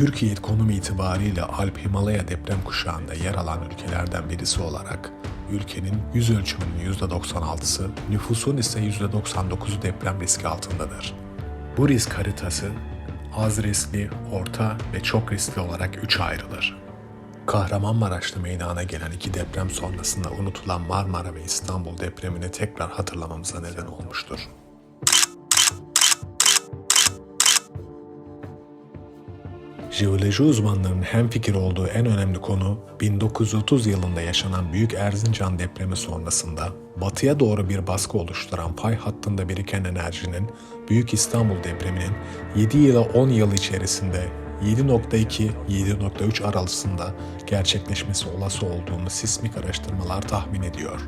Türkiye konum itibariyle Alp-Himalaya deprem kuşağında yer alan ülkelerden birisi olarak ülkenin yüz ölçümünün %96'sı, nüfusun ise %99'u deprem riski altındadır. Bu risk haritası az riskli, orta ve çok riskli olarak üçe ayrılır. Kahramanmaraş'ta meydana gelen iki deprem sonrasında unutulan Marmara ve İstanbul depremini tekrar hatırlamamıza neden olmuştur. Jeoloji uzmanlarının hemfikir olduğu en önemli konu 1930 yılında yaşanan Büyük Erzincan depremi sonrasında batıya doğru bir baskı oluşturan pay hattında biriken enerjinin Büyük İstanbul depreminin 7 ila 10 yıl içerisinde 7.2-7.3 aralığında gerçekleşmesi olası olduğunu sismik araştırmalar tahmin ediyor.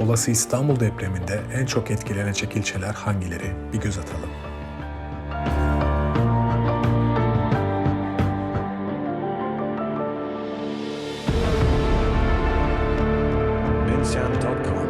Olası İstanbul depreminde en çok etkilenecek ilçeler hangileri? Bir göz atalım. sound.com.